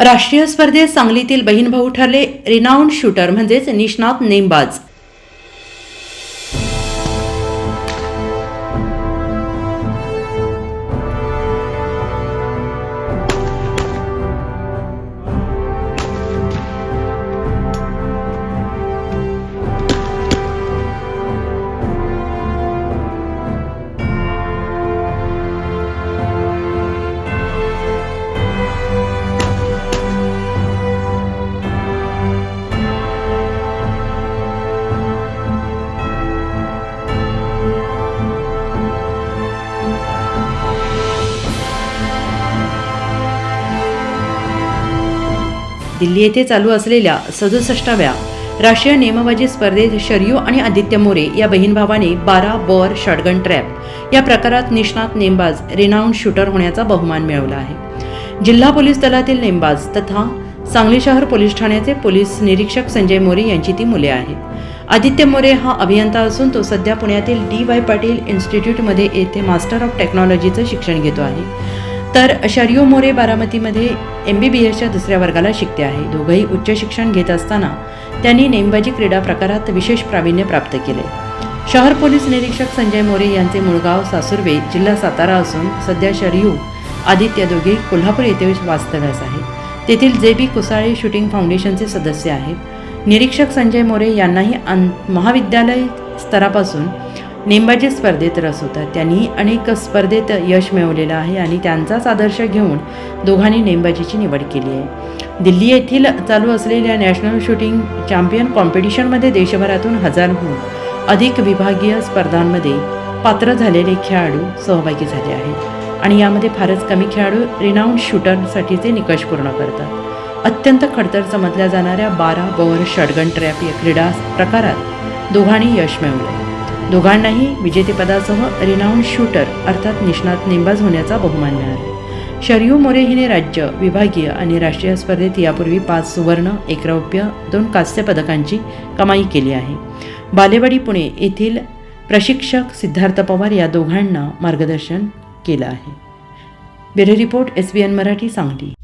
राष्ट्रीय स्पर्धेत सांगलीतील बहीण भाऊ ठरले रिनाऊंड शूटर म्हणजेच निष्णात नेमबाज. दिल्ली येथे चालू असलेल्या सदुसष्टाव्या राष्ट्रीय नेमबाजी स्पर्धेत शर्यू आणि आदित्य मोरे या बहीण भावाने बारा बॉर शॉटगन ट्रॅप या प्रकारात निष्णात नेमबाज रिनाऊंड शूटर होण्याचा बहुमान मिळवला आहे. जिल्हा पोलीस दलातील नेमबाज तथा सांगली शहर पोलीस ठाण्याचे पोलीस निरीक्षक संजय मोरे यांची ती मुले आहेत. आदित्य मोरे हा अभियंता असून तो सध्या पुण्यातील डी वाय पाटील इन्स्टिट्यूटमध्ये येथे मास्टर ऑफ टेक्नॉलॉजीचं शिक्षण घेतो आहे. तर शर्यू मोरे बारामतीमध्ये एम बी बी एसच्या दुसऱ्या वर्गाला शिकते आहे. दोघंही उच्च शिक्षण घेत असताना त्यांनी नेमबाजी क्रीडा प्रकारात विशेष प्रावीण्य प्राप्त केले. शहर पोलीस निरीक्षक संजय मोरे यांचे मूळगाव सासुर्वे जिल्हा सातारा असून सध्या शरयू आदित्य दोघे कोल्हापूर येथे वास्तव्यास आहेत. तेथील जे बी कुसाळे शूटिंग फाउंडेशनचे सदस्य आहेत. निरीक्षक संजय मोरे यांनाही अन महाविद्यालय स्तरापासून नेमबाजी स्पर्धेत रस होता. त्यांनी अनेक स्पर्धेत यश मिळवलेलं आहे आणि त्यांचाच आदर्श घेऊन दोघांनी नेमबाजीची निवड केली आहे. दिल्ली येथील चालू असलेल्या नॅशनल शूटिंग चॅम्पियन कॉम्पिटिशनमध्ये देशभरातून हजारहून अधिक विभागीय स्पर्धांमध्ये पात्र झालेले खेळाडू सहभागी झाले आहेत आणि यामध्ये फारच कमी खेळाडू रिनाऊंड शूटरसाठीचे निकष पूर्ण करतात. अत्यंत खडतर समजल्या जाणाऱ्या बारा बोअर शॉटगन ट्रॅप या क्रीडा प्रकारात दोघांनी यश मिळवले दोघांनाही विजेतेपदासह रिनाऊन शूटर अर्थात निष्णात नेमबाज होण्याचा बहुमान मिळाला. शरयू मोरे हिने राज्य विभागीय आणि राष्ट्रीय स्पर्धेत यापूर्वी पाच सुवर्ण एक रौप्य दोन कांस्य पदकांची कमाई केली आहे. बालेवाडी पुणे येथील प्रशिक्षक सिद्धार्थ पवार या दोघांना मार्गदर्शन केलं आहे. Bureau report S B N Marathi Sangli.